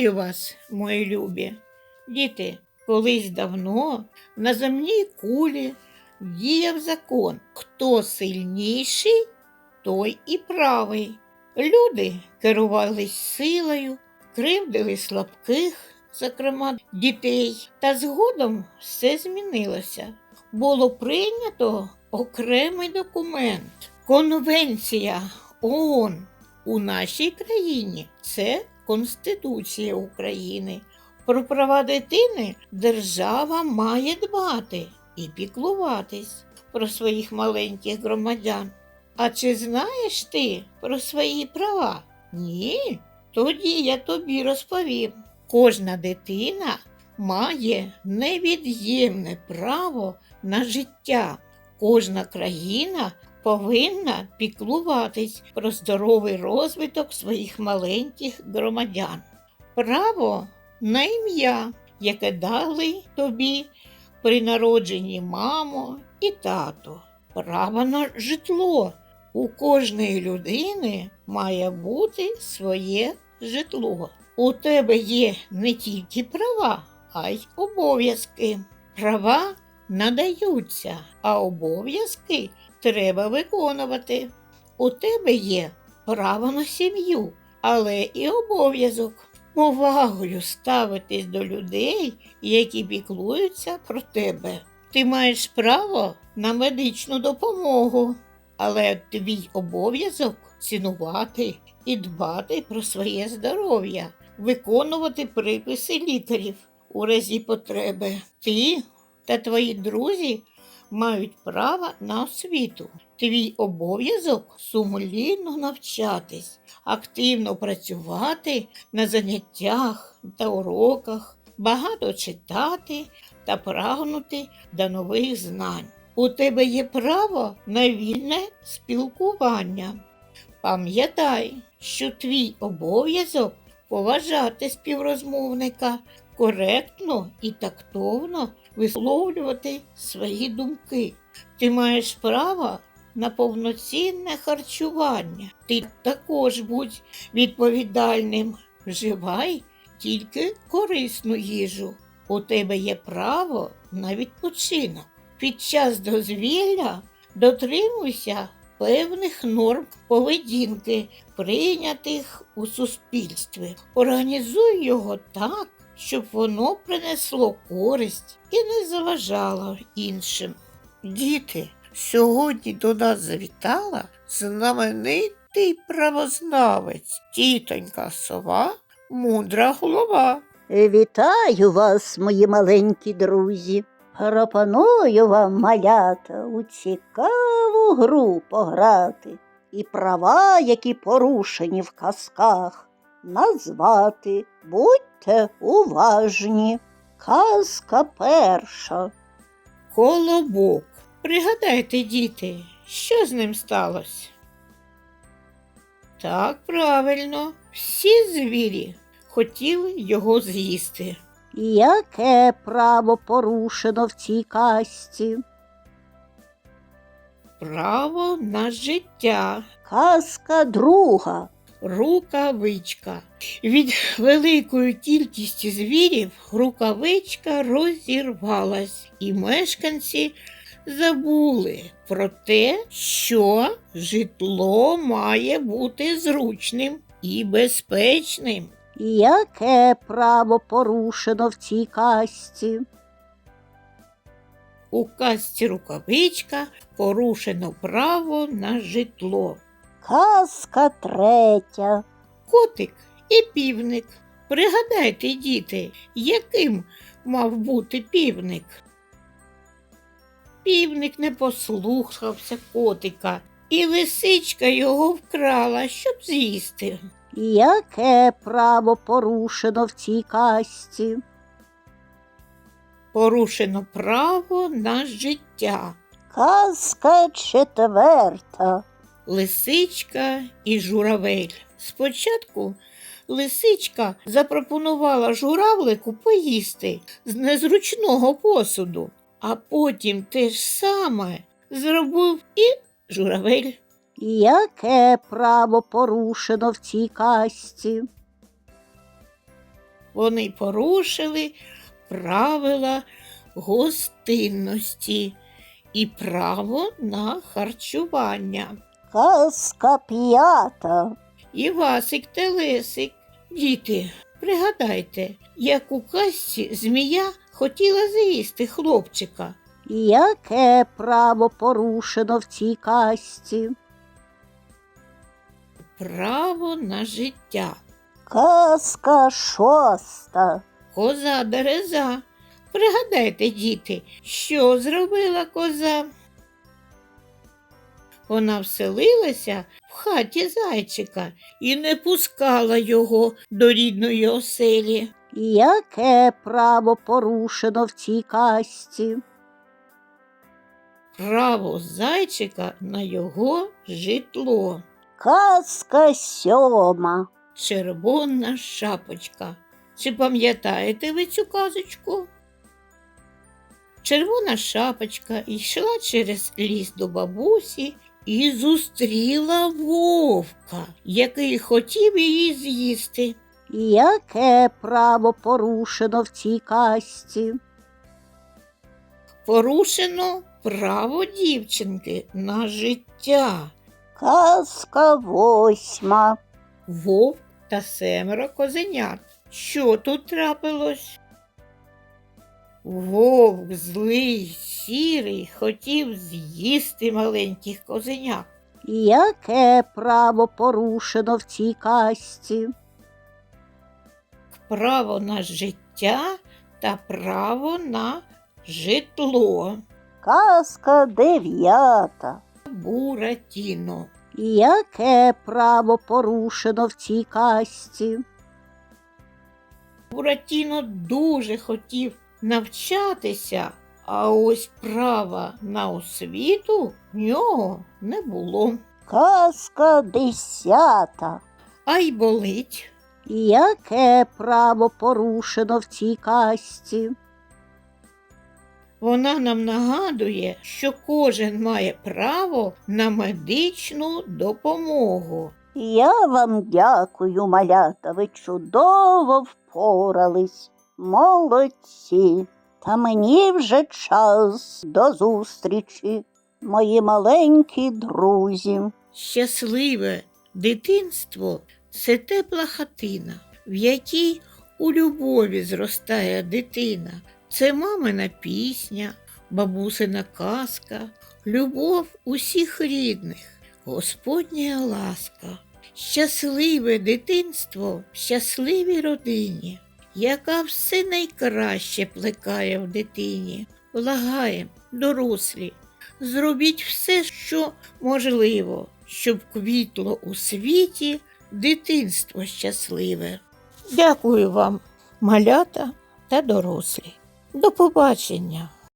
Вітаю вас, мої любі. Діти, колись давно на земній кулі діяв закон. Хто сильніший, той і правий. Люди керувались силою, кривдили слабких, зокрема дітей, та згодом все змінилося. Було прийнято окремий документ Конвенція ООН у нашій країні. Це Конституція України. Про права дитини держава має дбати і піклуватись про своїх маленьких громадян. А чи знаєш ти про свої права? Ні? Тоді я тобі розповім. Кожна дитина має невід'ємне право на життя. Кожна країна повинна піклуватись про здоровий розвиток своїх маленьких громадян. Право на ім'я, яке дали тобі при народженні мамо і тато. Право на житло. У кожної людини має бути своє житло. У тебе є не тільки права, а й обов'язки. Права надаються, а обов'язки треба виконувати. У тебе є право на сім'ю, але і обов'язок повагою ставитись до людей, які піклуються про тебе. Ти маєш право на медичну допомогу, але твій обов'язок цінувати і дбати про своє здоров'я, виконувати приписи лікарів у разі потреби. Ти та твої друзі мають право на освіту. Твій обов'язок сумлінно навчатись, активно працювати на заняттях та уроках, багато читати та прагнути до нових знань. У тебе є право на вільне спілкування. Пам'ятай, що твій обов'язок поважати співрозмовника, коректно і тактовно висловлювати свої думки. Ти маєш право на повноцінне харчування. Ти також будь відповідальним. Вживай тільки корисну їжу. У тебе є право на відпочинок. Під час дозвілля дотримуйся певних норм поведінки, прийнятих у суспільстві. Організуй його так, щоб воно принесло користь і не заважало іншим. Діти, сьогодні до нас завітала знаменитий правознавець, тітонька сова, мудра голова. Вітаю вас, мої маленькі друзі. Пропоную вам, малята, у цікаву гру пограти і права, які порушені в казках, назвати. Будьте уважні. Казка перша. Колобок. Пригадайте, діти, що з ним сталося? Так, правильно, всі звірі хотіли його з'їсти. Яке право порушено в цій казці? Право на життя, Казка друга. Рукавичка. Від великої кількості звірів рукавичка розірвалась, і мешканці забули про те, що житло має бути зручним і безпечним. Яке право порушено в цій казці? У казці рукавичка порушено право на житло. Казка третя. Котик і півник. Пригадайте, діти, яким мав бути півник? Півник не послухався котика, і лисичка його вкрала, щоб з'їсти. Яке право порушено в цій казці? Порушено право на життя. Казка четверта. Лисичка і журавель. Спочатку лисичка запропонувала журавлику поїсти з незручного посуду, а потім те ж саме зробив і журавель. Яке право порушено в цій казці? Вони порушили правила гостинності і право на харчування. Казка п'ята. Івасик Телесик. Діти, пригадайте, як у казці змія хотіла з'їсти хлопчика. Яке право порушено в цій казці? Право на життя. Казка шоста. Коза дереза. Пригадайте, діти, що зробила коза? Вона вселилася в хаті зайчика і не пускала його до рідної оселі. Яке право порушено в цій казці? Право зайчика на його житло. Казка сьома. Червона шапочка. Чи пам'ятаєте ви цю казочку? Червона шапочка йшла через ліс до бабусі і зустріла вовка, який хотів її з'їсти. Яке право порушено в цій казці? Порушено право дівчинки на життя. Казка восьма. Вовк та семеро козенят. Що тут трапилось? Вовк злий, сірий, хотів з'їсти маленьких козенят. Яке право порушено в цій казці? Право на життя та право на житло. Казка дев'ята. Буратіно. Яке право порушено в цій казці? Буратіно дуже хотів навчатися, а ось права на освіту в нього не було. Казка десята. А й болить. Яке право порушено в цій казці? Вона нам нагадує, що кожен має право на медичну допомогу. Я вам дякую, малята, ви чудово впорались. Молодці. Та мені вже час до зустрічі, мої маленькі друзі. Щасливе дитинство це тепла хатина, в якій у любові зростає дитина. Це мамина пісня, бабусина казка, любов усіх рідних, Господня ласка. Щасливе дитинство в щасливій родині, яка все найкраще плекає в дитині. Благаємо, дорослі, зробіть все, що можливо, щоб квітло у світі дитинство щасливе. Дякую вам, малята та дорослі. До побачення!